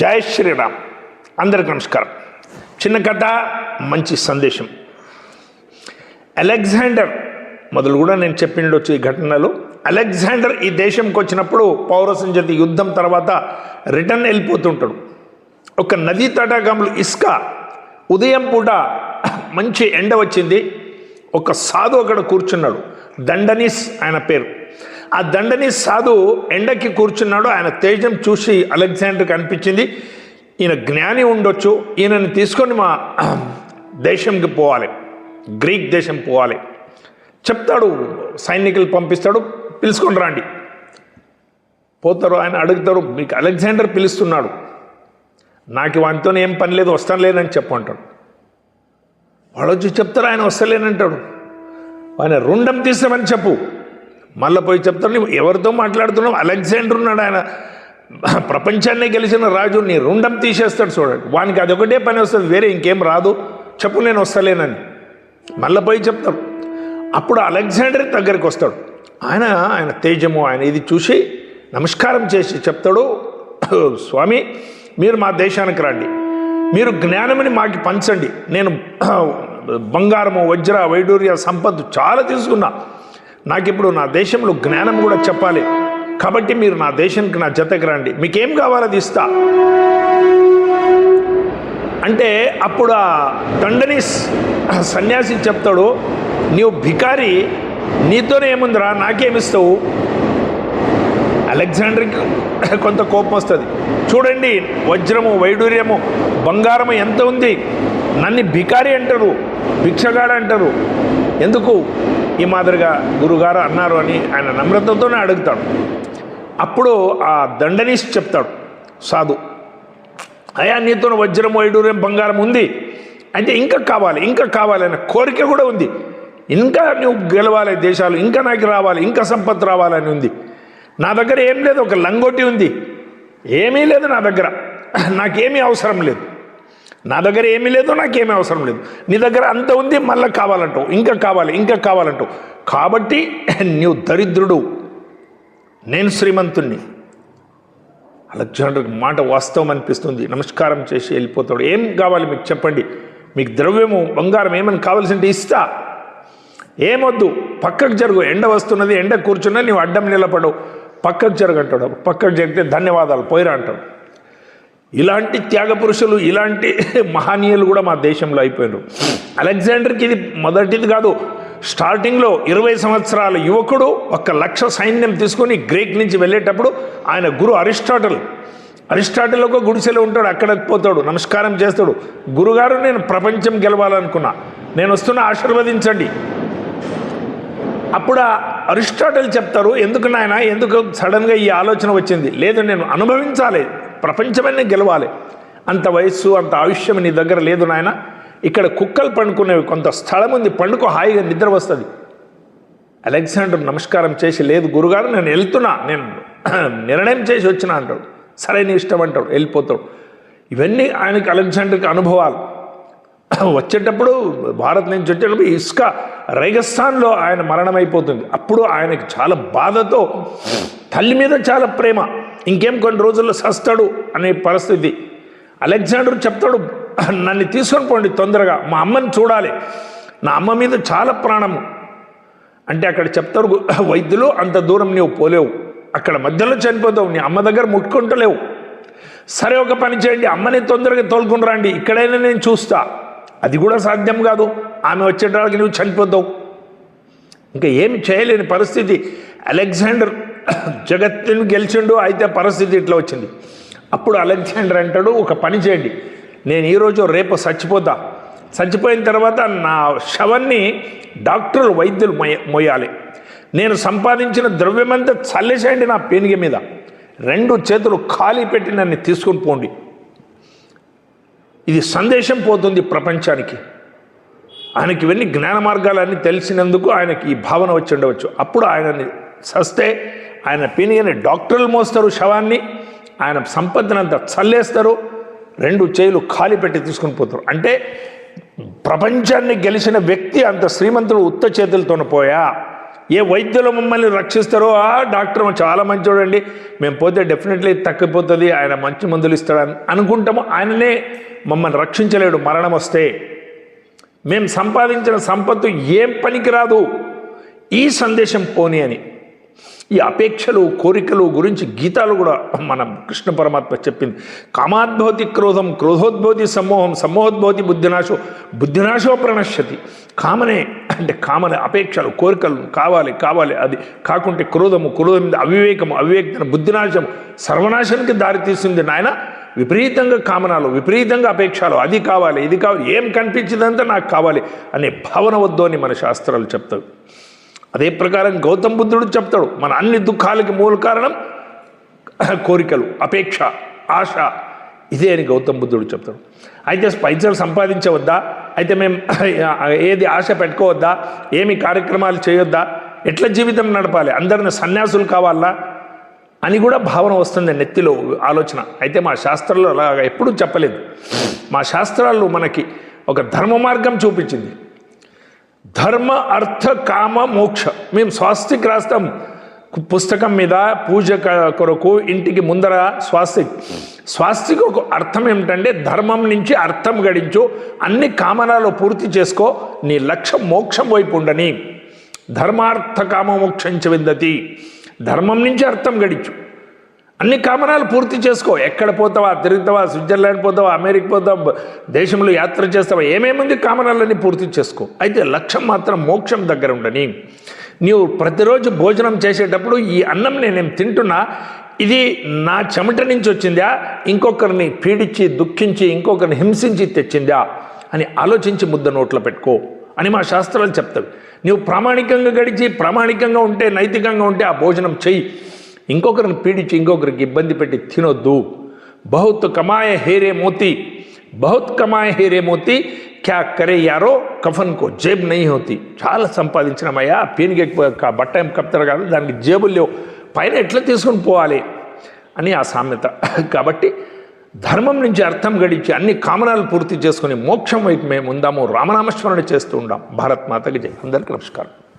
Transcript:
జై శ్రీరామ్. అందరికి నమస్కారం. చిన్న కథ మంచి సందేశం. అలెగ్జాండర్ మొదలు కూడా నేను చెప్పిండొచ్చు ఈ ఘటనలో. అలెగ్జాండర్ ఈ దేశంకి వచ్చినప్పుడు పౌరసం పౌరసంజతి యుద్ధం తర్వాత రిటర్న్ వెళ్ళిపోతుంటాడు. ఒక నదీ తటాకంలో ఇసుక ఉదయం పూట మంచి ఎండ వచ్చింది. ఒక సాధు అక్కడ కూర్చున్నాడు. దండనీస్ ఆయన పేరు. ఆ దండని సాధు ఎండకి కూర్చున్నాడు ఆయన తేజం చూసి అలెగ్జాండర్కి అనిపించింది ఈయన జ్ఞాని ఉండొచ్చు ఈయనని తీసుకొని మా దేశంకి పోవాలి గ్రీక్ దేశం పోవాలి. చెప్తాడు సైనికులు పంపిస్తాడు పిలుచుకొని రండి. పోతారు ఆయన అడుగుతారు మీకు అలెగ్జాండర్ పిలుస్తున్నాడు నాకు వానితో ఏం పని లేదు వస్తాను లేదని చెప్పంటాడు వాళ్ళు వచ్చి చెప్తారు ఆయన వస్తలేనంటాడు ఆయన రుండం తీసామని చెప్పు. మళ్ళీ పోయి చెప్తాడు నువ్వు ఎవరితో మాట్లాడుతున్నావు? అలెగ్జాండర్ ఉన్నాడు ఆయన. ప్రపంచాన్ని గెలిచిన రాజు నీ రుండం తీసేస్తాడు చూడండి. వానికి అదొకటే పని వస్తుంది వేరే ఇంకేం రాదు. చెప్పు నేను వస్తలేనని. మళ్ళీ పోయి చెప్తాడు అప్పుడు అలెగ్జాండర్ దగ్గరికి వస్తాడు. ఆయన ఆయన తేజము ఆయన ఇది చూసి నమస్కారం చేసి చెప్తాడు స్వామి మీరు మా దేశానికి రండి. మీరు జ్ఞానమని మాకు పంచండి. నేను బంగారము వజ్ర వైడూర్య సంపద చాలా తీసుకున్నా. నాకు ఇప్పుడు నా దేశంలో జ్ఞానం కూడా చెప్పాలి. కాబట్టి మీరు నా దేశానికి నా జతకి రండి. మీకేం కావాలో అది ఇస్తా. అంటే అప్పుడు ఆ దండనీస్ సన్యాసి చెప్తాడు నీవు భికారి నీతోనే ఏముందిరా? నాకేమిస్తావు అలెగ్జాండర్కి కొంత కోపం వస్తుంది. చూడండి వజ్రము వైడూర్యము బంగారము ఎంత ఉంది? నన్ను భికారి అంటారు భిక్షగాడు అంటారు. ఎందుకు? ఈ మాదిరిగా గురుగారు అన్నారు అని ఆయన నమ్రతతోనే అడుగుతాడు. అప్పుడు ఆ దండనీస్ చెప్తాడు సాధు అయా నీతో వజ్రం వైడూర్యం బంగారం ఉంది. అయితే ఇంకా కావాలి ఇంకా కావాలి అనే కోరిక కూడా ఉంది. ఇంకా నువ్వు గెలవాలి దేశాలు ఇంకా నాకు రావాలి ఇంకా సంపత్ రావాలని ఉంది. నా దగ్గర ఏం లేదు ఒక లంగోటి ఉంది. ఏమీ లేదు నా దగ్గర. నాకేమీ అవసరం లేదు. నా దగ్గర ఏమీ లేదు నాకేమీ అవసరం లేదు. నీ దగ్గర అంత ఉంది మళ్ళీ కావాలంటావు. ఇంకా కావాలి ఇంకా కావాలంటావు. కాబట్టి నీవు దరిద్రుడు. నేను శ్రీమంతుణ్ణి. అలెగ్జాండర్కి మాట వాస్తవం అనిపిస్తుంది. నమస్కారం చేసి వెళ్ళిపోతాడు. ఏం కావాలి మీకు చెప్పండి. మీకు ద్రవ్యము బంగారం ఏమని కావాల్సింటే ఇస్తా. ఏమొద్దు. పక్కకు జరుగు. ఎండ వస్తున్నది ఎండ కూర్చున్నా నీవు అడ్డం నిలబడవు. పక్కకు జరగంటాడు పక్కకు జరిగితే ధన్యవాదాలు పోయిరా అంటాడు. ఇలాంటి త్యాగ పురుషులు ఇలాంటి మహనీయులు కూడా మా దేశంలో అయిపోయినారు అలెగ్జాండర్కి ఇది మొదటిది కాదు. స్టార్టింగ్లో ఇరవై సంవత్సరాల యువకుడు ఒక లక్ష సైన్యం తీసుకొని గ్రీక్ నుంచి వెళ్ళేటప్పుడు ఆయన గురు అరిస్టాటల్. అరిస్టాటిల్ ఒక గుడిసెలో ఉంటాడు అక్కడికి పోతాడు నమస్కారం చేస్తాడు. గురుగారు నేను ప్రపంచం గెలవాలనుకున్నా. నేను వస్తున్నా ఆశీర్వదించండి. అప్పుడు ఆ అరిస్టాటిల్ చెప్తారు ఎందుకు నాయన ఎందుకు సడన్గా ఈ ఆలోచన వచ్చింది? లేదు నేను అనుభవించాలి. ప్రపంచమన్నీ గెలవాలి. అంత వయస్సు అంత ఆయుష్యం నీ దగ్గర లేదు నాయన. ఇక్కడ కుక్కలు పండుకునేవి కొంత స్థలం ఉంది. పండుకో హాయిగా నిద్ర వస్తుంది. అలెగ్జాండర్ నమస్కారం చేసి లేదు గురుగారు నేను వెళ్తున్నా. నేను నిర్ణయం చేసి వచ్చినా అంటాడు. సరైన ఇష్టం అంటాడు. వెళ్ళిపోతాడు. ఇవన్నీ ఆయనకి అలెగ్జాండర్కి అనుభవాలు. వచ్చేటప్పుడు భారత్ నుంచి వచ్చేటప్పుడు ఇసుక రైగస్థాన్లో ఆయన మరణమైపోతుంది. అప్పుడు ఆయనకి చాలా బాధతో తల్లి మీద చాలా ప్రేమ. ఇంకేం కొన్ని రోజుల్లో సస్తాడు అనే పరిస్థితి. అలెగ్జాండర్ చెప్తాడు నన్ను తీసుకొని పోండి తొందరగా మా అమ్మని చూడాలి. నా అమ్మ మీద చాలా ప్రాణము. అంటే అక్కడ చెప్తారు వైద్యులు అంత దూరం నీవు పోలేవు. అక్కడ మధ్యలో చనిపోతావు నీ అమ్మ దగ్గర ముట్టుకుంటలేవు. సరే ఒక పని చేయండి అమ్మని తొందరగా తోలుకుని రండి ఇక్కడైనా నేను చూస్తా. అది కూడా సాధ్యం కాదు. ఆమె వచ్చేటానికి నువ్వు చనిపోతావు. ఇంకా ఏమి చేయలేని పరిస్థితి. అలెగ్జాండర్ జగత్తుని గెలిచిండు అయితే పరిస్థితి ఇట్లా వచ్చింది. అప్పుడు అలెగ్జాండర్ అంటాడు ఒక పని చేయండి. నేను ఈరోజు రేపు చచ్చిపోతా. చచ్చిపోయిన తర్వాత నా శవాన్ని డాక్టర్లు వైద్యులు మొయ మొయ్యాలి నేను సంపాదించిన ద్రవ్యమంతా చల్లేసేయండి నా పేనిగ మీద. రెండు చేతులు ఖాళీ పెట్టి నన్ను తీసుకొని పోండి. ఇది సందేశం పోతుంది ప్రపంచానికి. ఆయనకి ఇవన్నీ జ్ఞాన మార్గాలన్నీ తెలిసినందుకు ఆయనకి ఈ భావన వచ్చి ఉండవచ్చు. అప్పుడు ఆయనని సస్తే ఆయన పీనియని డాక్టర్లు మోస్తారు శవాన్ని ఆయన సంపదనంతా చల్లేస్తారు రెండు చేయులు ఖాళీ పెట్టి తీసుకుని పోతారు. అంటే ప్రపంచాన్ని గెలిచిన వ్యక్తి అంత శ్రీమంతుడు ఉత్త చేతులతోన పోయా. ఏ వైద్యులు మమ్మల్ని రక్షిస్తారో ఆ డాక్టర్ చాలా మంచోడండి. మేము పోతే డెఫినెట్లీ తగ్గిపోతుంది ఆయన మంచి మందులు ఇస్తాడని అనుకుంటాము. ఆయననే మమ్మల్ని రక్షించలేడు మరణం వస్తే. మేము సంపాదించిన సంపత్తు ఏం పనికిరాదు. ఈ సందేశం పోని అని. ఈ అపేక్షలు కోరికలు గురించి గీతాలు కూడా మన కృష్ణ పరమాత్మ చెప్పింది. కామాద్భవతి క్రోధం క్రోధోద్భవతి సమ్మోహం సమ్మోహోద్భవతి బుద్ధినాశో బుద్ధినాశో ప్రణశ్యతి. కామనే అంటే కామనే అపేక్షలు కోరికలు కావాలి కావాలి అది కాకుంటే క్రోధము క్రోధం మీద అవివేకము అవివేకం బుద్ధినాశం సర్వనాశానికి దారితీస్తుంది నాయన. విపరీతంగా కామనాలు విపరీతంగా అపేక్షలు అది కావాలి ఇది కావాలి ఏం కనిపించిందంతా నాకు కావాలి అనే భావన వద్దు అని మన శాస్త్రాలు చెప్తాయి. అదే ప్రకారం గౌతమ్ బుద్ధుడు చెప్తాడు మన అన్ని దుఃఖాలకి మూల కారణం కోరికలు అపేక్ష ఆశ. ఇదే అని గౌతమ్ బుద్ధుడు చెప్తాడు. అయితే పైసలు సంపాదించవద్దా? అయితే మేము ఏది ఆశ పెట్టుకోవద్దా? ఏమి కార్యక్రమాలు చేయొద్దా? ఎట్లా జీవితం నడపాలి? అందరిని సన్యాసులు కావాలా? అని కూడా భావన వస్తుంది నెత్తిలో ఆలోచన. అయితే మా శాస్త్రాల్లో అలాగా ఎప్పుడూ చెప్పలేదు. మా శాస్త్రాలు మనకి ఒక ధర్మ మార్గం చూపించింది. ధర్మ అర్థ కామ మోక్ష. మేము స్వాస్తిక్ రాస్తాం. పుస్తకం మీద పూజ కొరకు ఇంటికి ముందర స్వాస్తిక్. స్వాస్తిక్ ఒక అర్థం ఏమిటంటే ధర్మం నుంచి అర్థం గడించు అన్ని కామనాలు పూర్తి చేసుకో నీ లక్ష్యం మోక్షం వైపు ఉండని. ధర్మార్థ కామ మోక్షం విందతి. ధర్మం నుంచి అర్థం గడించు. అన్ని కామనాలు పూర్తి చేసుకో. ఎక్కడ పోతావా? తిరుగుతావా? స్విట్జర్లాండ్ పోతావా? అమెరికా పోతావా? దేశంలో యాత్ర చేస్తావా? ఏమేముంది కామనాలన్నీ పూర్తి చేసుకో. అయితే లక్ష్యం మాత్రం మోక్షం దగ్గర ఉండని. నీవు ప్రతిరోజు భోజనం చేసేటప్పుడు ఈ అన్నం నేనేం తింటున్నా? ఇది నా చెమట నుంచి వచ్చిందా? ఇంకొకరిని పీడించి దుఃఖించి ఇంకొకరిని హింసించి తెచ్చిందా? అని ఆలోచించి ముద్ద నోట్లో పెట్టుకో. అని మా శాస్త్రాలు చెప్తావి నీవు ప్రామాణికంగా గడిచి ప్రామాణికంగా ఉంటే నైతికంగా ఉంటే ఆ భోజనం చెయ్యి. ఇంకొకరిని పీడించి ఇంకొకరికి ఇబ్బంది పెట్టి తినొద్దు. బహుత్ కమాయ హేరే మోతి. బహుత్ కమాయ హేరే మోతి. క్యా కరే యారో? కఫన్ కో జేబు నయ్యి హోతి. చాలా సంపాదించినమయ్యా. పీనికి బట్ట ఏం కప్తారు కాదు దానికి జేబులు లేవు. పైన ఎట్లా తీసుకొని పోవాలి? అని ఆ సామెత. కాబట్టి ధర్మం నుంచి అర్థం గడించి అన్ని కామనాలు పూర్తి చేసుకుని మోక్షం వైపు మేము ఉందాము. రామనామస్మరణ చేస్తూ ఉండాం. భారత్ మాతకి జై. అందరికీ నమస్కారం.